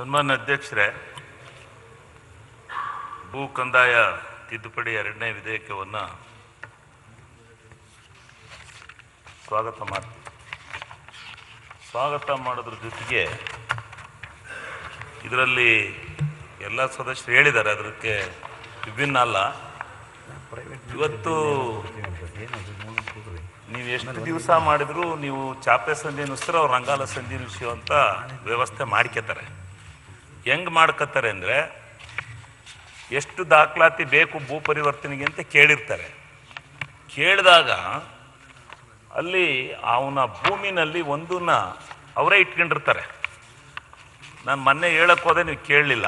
ಸನ್ಮಾನ್ಯ ಅಧ್ಯಕ್ಷರೇ, ಭೂ ಕಂದಾಯ ತಿದ್ದುಪಡಿ ಎರಡನೇ ವಿಧೇಯಕವನ್ನು ಸ್ವಾಗತ ಮಾಡ್ತೀವಿ. ಸ್ವಾಗತ ಮಾಡೋದ್ರ ಜೊತೆಗೆ ಇದರಲ್ಲಿ ಎಲ್ಲ ಸದಸ್ಯರು ಹೇಳಿದ್ದಾರೆ, ಅದಕ್ಕೆ ವಿಭಿನ್ನ ಅಲ್ಲ. ಇವತ್ತು ನೀವು ಎಷ್ಟು ದಿವಸ ಮಾಡಿದ್ರು ನೀವು ಚಾಪೆ ಸಂಧಿ ನುಸ್ತರ ಅವ್ರು ರಂಗಾಲ ಸಂಧಿ ನುಸಿಯೋ ಅಂತ ವ್ಯವಸ್ಥೆ ಮಾಡ್ಕೋತಾರೆ ಹೆಂಗ್ ಮಾಡ್ಕೋತಾರೆ ಅಂದರೆ ಎಷ್ಟು ದಾಖಲಾತಿ ಬೇಕು ಭೂ ಪರಿವರ್ತನೆಗೆ ಅಂತ ಕೇಳಿರ್ತಾರೆ. ಕೇಳಿದಾಗ ಅಲ್ಲಿ ಅವನ ಭೂಮಿನಲ್ಲಿ ಒಂದನ್ನ ಅವರೇ ಇಟ್ಕೊಂಡಿರ್ತಾರೆ. ನಾನು ಮೊನ್ನೆ ಹೇಳಕ್ಕೆ ಹೋದೆ, ನೀವು ಕೇಳಲಿಲ್ಲ.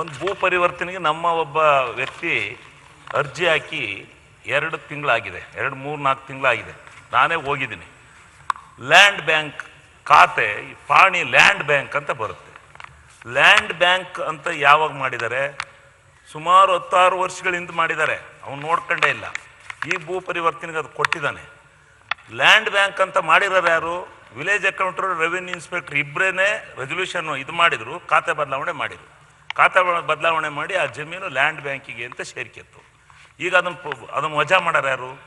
ಒಂದು ಭೂ ಪರಿವರ್ತನೆಗೆ ನಮ್ಮ ಒಬ್ಬ ವ್ಯಕ್ತಿ ಅರ್ಜಿ ಹಾಕಿ ಎರಡು ತಿಂಗಳಾಗಿದೆ, ಎರಡು ಮೂರು ನಾಲ್ಕು ತಿಂಗಳಾಗಿದೆ. ನಾನೇ ಹೋಗಿದ್ದೀನಿ. ಲ್ಯಾಂಡ್ ಬ್ಯಾಂಕ್ ಖಾತೆ, ಪಾಣಿ ಲ್ಯಾಂಡ್ ಬ್ಯಾಂಕ್ ಅಂತ ಬರುತ್ತೆ. ಲ್ಯಾಂಡ್ ಬ್ಯಾಂಕ್ ಅಂತ ಯಾವಾಗ ಮಾಡಿದ್ದಾರೆ? ಸುಮಾರು ಹತ್ತಾರು ವರ್ಷಗಳಿಂದ ಮಾಡಿದ್ದಾರೆ. ಅವ್ನು ನೋಡ್ಕೊಂಡೇ ಇಲ್ಲ. ಈ ಭೂ ಪರಿವರ್ತನೆಗೆ ಅದು ಕೊಟ್ಟಿದ್ದಾನೆ. ಲ್ಯಾಂಡ್ ಬ್ಯಾಂಕ್ ಅಂತ ಮಾಡಿರೋರು ಯಾರು? ವಿಲೇಜ್ ಅಕೌಂಟ್ರು ರೆವಿನ್ಯೂ ಇನ್ಸ್ಪೆಕ್ಟರ್ ಇಬ್ಬರೇ ರೆಸೊಲ್ಯೂಷನ್ ಇದು ಮಾಡಿದರು, ಖಾತೆ ಬದಲಾವಣೆ ಮಾಡಿದರು. ಖಾತೆ ಬದಲಾವಣೆ ಮಾಡಿ ಆ ಜಮೀನು ಲ್ಯಾಂಡ್ ಬ್ಯಾಂಕಿಗೆ ಅಂತ ಸೇರ್ಕಿತ್ತು ಈಗ ಅದನ್ನು ಅದನ್ನು ವಜಾ ಮಾಡೋರು ಯಾರು?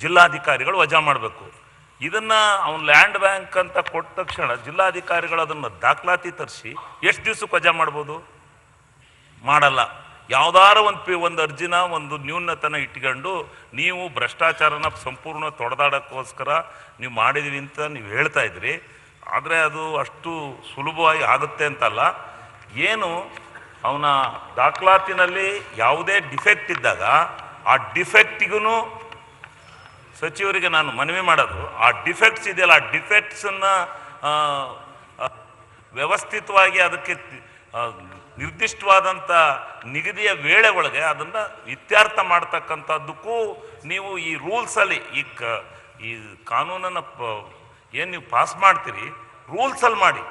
ಜಿಲ್ಲಾಧಿಕಾರಿಗಳು ವಜಾ ಮಾಡಬೇಕು. ಇದನ್ನ ಅವ್ನು ಲ್ಯಾಂಡ್ ಬ್ಯಾಂಕ್ ಅಂತ ಕೊಟ್ಟ ತಕ್ಷಣ ಜಿಲ್ಲಾಧಿಕಾರಿಗಳು ಅದನ್ನು ದಾಖಲಾತಿ ತರಿಸಿ ಎಷ್ಟು ದಿವ್ಸಕ್ಕೆ ವಜಾ ಮಾಡ್ಬೋದು? ಮಾಡಲ್ಲ. ಯಾವ್ದಾರ ಒಂದು ಪಿ, ಒಂದು ಅರ್ಜಿನ, ಒಂದು ನ್ಯೂನತನ ಇಟ್ಕೊಂಡು ನೀವು ಭ್ರಷ್ಟಾಚಾರನ ಸಂಪೂರ್ಣ ತೊಡೆದಾಡೋಕ್ಕೋಸ್ಕರ ನೀವು ಮಾಡಿದೀವಿ ಅಂತ ನೀವು ಹೇಳ್ತಾ ಇದ್ರಿ. ಆದರೆ ಅದು ಅಷ್ಟು ಸುಲಭವಾಗಿ ಆಗುತ್ತೆ ಅಂತಲ್ಲ. ಏನು, ಅವನ ದಾಖಲಾತಿನಲ್ಲಿ ಯಾವುದೇ ಡಿಫೆಕ್ಟ್ ಇದ್ದಾಗ ಆ ಡಿಫೆಕ್ಟಿಗೂ ಸಚಿವರಿಗೆ ನಾನು ಮನವಿ ಮಾಡೋದು, ಆ ಡಿಫೆಕ್ಟ್ಸ್ ಇದೆಯಲ್ಲ, ಆ ಡಿಫೆಕ್ಟ್ಸನ್ನು ವ್ಯವಸ್ಥಿತವಾಗಿ ಅದಕ್ಕೆ ನಿರ್ದಿಷ್ಟವಾದಂಥ ನಿಗದಿಯ ವೇಳೆ ಒಳಗೆ ಅದನ್ನು ಇತ್ಯರ್ಥ ಮಾಡ್ತಕ್ಕಂಥದ್ದಕ್ಕೂ ನೀವು ಈ ರೂಲ್ಸಲ್ಲಿ ಈ ಕ, ಈ ಕಾನೂನನ್ನು ಪ, ಏನು ನೀವು ಪಾಸ್ ಮಾಡ್ತೀರಿ ರೂಲ್ಸಲ್ಲಿ ಮಾಡಿ.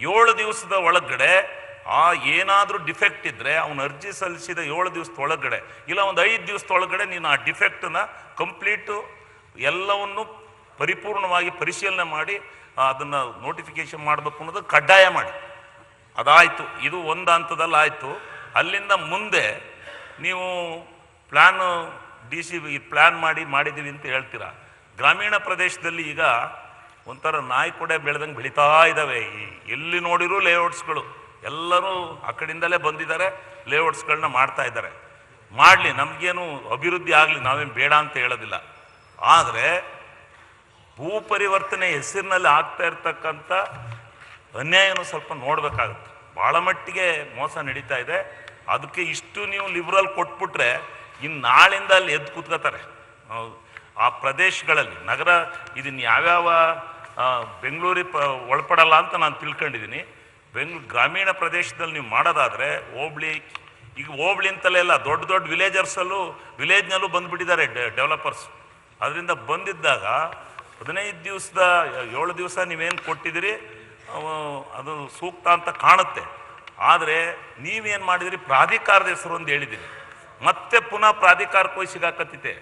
ಏಳು ದಿವಸದ ಒಳಗಡೆ ಆ ಏನಾದರೂ ಡಿಫೆಕ್ಟ್ ಇದ್ದರೆ ಅವನು ಅರ್ಜಿ ಸಲ್ಲಿಸಿದ ಏಳು ದಿವಸದ ಒಳಗಡೆ, ಇಲ್ಲ ಒಂದು ಐದು ದಿವಸದ ಒಳಗಡೆ ನೀನು ಆ ಡಿಫೆಕ್ಟನ್ನು ಕಂಪ್ಲೀಟು ಎಲ್ಲವನ್ನು ಪರಿಪೂರ್ಣವಾಗಿ ಪರಿಶೀಲನೆ ಮಾಡಿ ಅದನ್ನು ನೋಟಿಫಿಕೇಶನ್ ಮಾಡಬೇಕು ಅನ್ನೋದು ಕಡ್ಡಾಯ ಮಾಡಿ. ಅದಾಯಿತು, ಇದು ಒಂದು ಹಂತದಲ್ಲಿ ಆಯಿತು. ಅಲ್ಲಿಂದ ಮುಂದೆ ನೀವು ಪ್ಲ್ಯಾನು ಡಿ ಸಿ ಪ್ಲ್ಯಾನ್ ಮಾಡಿ, ಮಾಡಿದ್ದೀವಿ ಅಂತ ಹೇಳ್ತೀರಾ? ಗ್ರಾಮೀಣ ಪ್ರದೇಶದಲ್ಲಿ ಈಗ ಒಂಥರ ನಾಯಿ ಕೊಡೆ ಬೆಳೆದಂಗೆ ಬೆಳೀತಾ ಇದ್ದಾವೆ ಈ ಎಲ್ಲಿ ನೋಡಿರೂ ಲೇಔಟ್ಸ್ಗಳು. ಎಲ್ಲರೂ ಆ ಕಡೆಯಿಂದಲೇ ಬಂದಿದ್ದಾರೆ ಲೇಔಟ್ಸ್ಗಳನ್ನ ಮಾಡ್ತಾ ಇದ್ದಾರೆ. ಮಾಡಲಿ, ನಮಗೇನು ಅಭಿವೃದ್ಧಿ ಆಗಲಿ, ನಾವೇನು ಬೇಡ ಅಂತ ಹೇಳೋದಿಲ್ಲ. ಆದರೆ ಭೂ ಪರಿವರ್ತನೆ ಹೆಸರಿನಲ್ಲಿ ಆಗ್ತಾ ಇರ್ತಕ್ಕಂಥ ಅನ್ಯಾಯನೂ ಸ್ವಲ್ಪ ನೋಡಬೇಕಾಗುತ್ತೆ. ಭಾಳ ಮಟ್ಟಿಗೆ ಮೋಸ ನಡೀತಾ ಇದೆ. ಅದಕ್ಕೆ ಇಷ್ಟು ನೀವು ಲಿಬ್ರಲ್ ಕೊಟ್ಬಿಟ್ರೆ ಇನ್ನು ನಾಳಿಂದ ಅಲ್ಲಿ ಎದ್ದು ಕೂತ್ಕೋತಾರೆ ಆ ಪ್ರದೇಶಗಳಲ್ಲಿ, ನಗರ ಇದನ್ನು ಯಾವ್ಯಾವ ಬೆಂಗಳೂರಿ ಪ, ಒಳಪಡಲ್ಲ ಅಂತ ನಾನು ತಿಳ್ಕೊಂಡಿದ್ದೀನಿ ಬೆಂಗ್ಳೂರು ಗ್ರಾಮೀಣ ಪ್ರದೇಶದಲ್ಲಿ ನೀವು ಮಾಡೋದಾದರೆ ಹೋಬ್ಳಿ, ಈಗ ಹೋಬ್ಳಿ ಅಂತಲೇ ಇಲ್ಲ ದೊಡ್ಡ ದೊಡ್ಡ ವಿಲೇಜರ್ಸಲ್ಲೂ ವಿಲೇಜ್ನಲ್ಲೂ ಬಂದುಬಿಟ್ಟಿದ್ದಾರೆ ಡೆವಲಪರ್ಸ್ ಅದರಿಂದ ಬಂದಿದ್ದಾಗ ಹದಿನೈದು ದಿವಸದ, ಏಳು ದಿವಸ ನೀವೇನು ಕೊಟ್ಟಿದ್ದೀರಿ ಅದು ಸೂಕ್ತ ಅಂತ ಕಾಣುತ್ತೆ. ಆದರೆ ನೀವೇನು ಮಾಡಿದಿರಿ, ಪ್ರಾಧಿಕಾರದ ಹೆಸರು ಒಂದು ಹೇಳಿದ್ದೀರಿ ಮತ್ತೆ ಪುನಃ ಪ್ರಾಧಿಕಾರಕ್ಕೆ ಹೋಗಿ ಸಿಗಾಕತ್ತಿತೆ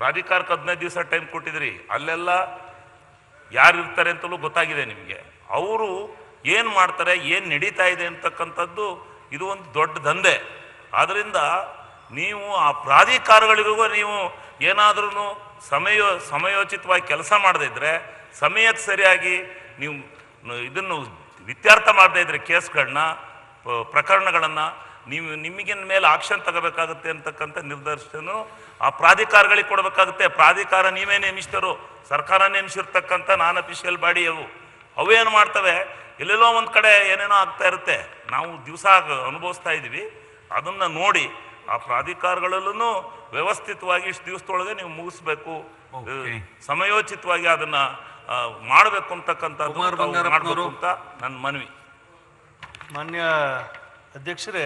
ಪ್ರಾಧಿಕಾರಕ್ಕೆ ಹದಿನೈದು ದಿವಸ ಟೈಮ್ ಕೊಟ್ಟಿದ್ದೀರಿ ಅಲ್ಲೆಲ್ಲ ಯಾರು ಇರ್ತಾರೆ ಅಂತಲೂ ಗೊತ್ತಾಗಿದೆ ನಿಮಗೆ. ಅವರು ಏನು ಮಾಡ್ತಾರೆ, ಏನು ನಡೀತಾ ಇದೆ ಅಂತಕ್ಕಂಥದ್ದು ಇದು ಒಂದು ದೊಡ್ಡ ದಂಧೆ. ಆದ್ದರಿಂದ ನೀವು ಆ ಪ್ರಾಧಿಕಾರಗಳಿಗೂ ನೀವು ಏನಾದ್ರೂ ಸಮಯ, ಸಮಯೋಚಿತವಾಗಿ ಕೆಲಸ ಮಾಡದೇ ಇದ್ದರೆ ಸಮಯಕ್ಕೆ ಸರಿಯಾಗಿ ನೀವು ಇದನ್ನು ಇತ್ಯರ್ಥ ಮಾಡದೇ ಇದ್ದರೆ ಕೇಸ್ಗಳನ್ನ ಪ್ರಕರಣಗಳನ್ನು ನೀವು ನಿಮಗಿನ ಮೇಲೆ ಆಕ್ಷನ್ ತಗೋಬೇಕಾಗುತ್ತೆ ಅಂತಕ್ಕಂಥ ನಿರ್ದೇಶನ ಆ ಪ್ರಾಧಿಕಾರಗಳಿಗೆ ಕೊಡಬೇಕಾಗುತ್ತೆ. ಪ್ರಾಧಿಕಾರ ನೀವೇ ನೇಮಿಸಿದರು ಸರ್ಕಾರ ನೇಮಿಸಿರ್ತಕ್ಕಂಥ ನಾನ್ ಅಫಿಷಿಯಲ್ ಬಾಡಿ ಅವು ಅವೇನು ಮಾಡ್ತವೆ? ಎಲ್ಲೆಲ್ಲೋ ಒಂದು ಕಡೆ ಏನೇನೋ ಆಗ್ತಾ ಇರುತ್ತೆ. ನಾವು ದಿವಸ ಅನುಭವಿಸ್ತಾ ಇದ್ದೀವಿ ಅದನ್ನು ನೋಡಿ ಆ ಪ್ರಾಧಿಕಾರಗಳಲ್ಲೂ ವ್ಯವಸ್ಥಿತವಾಗಿ ಇಷ್ಟು ದಿವಸದೊಳಗೆ ನೀವು ಮುಗಿಸ್ಬೇಕು. ಸಮಯೋಚಿತವಾಗಿ ಅದನ್ನ ಮಾಡಬೇಕು ಅಂತಕ್ಕಂಥದ್ದು ಮಾಡಬೇಕು ಮಾಡ್ಬೇಕು ಅಂತ ನನ್ನ ಮನವಿ. ಮಾನ್ಯ ಅಧ್ಯಕ್ಷರೇ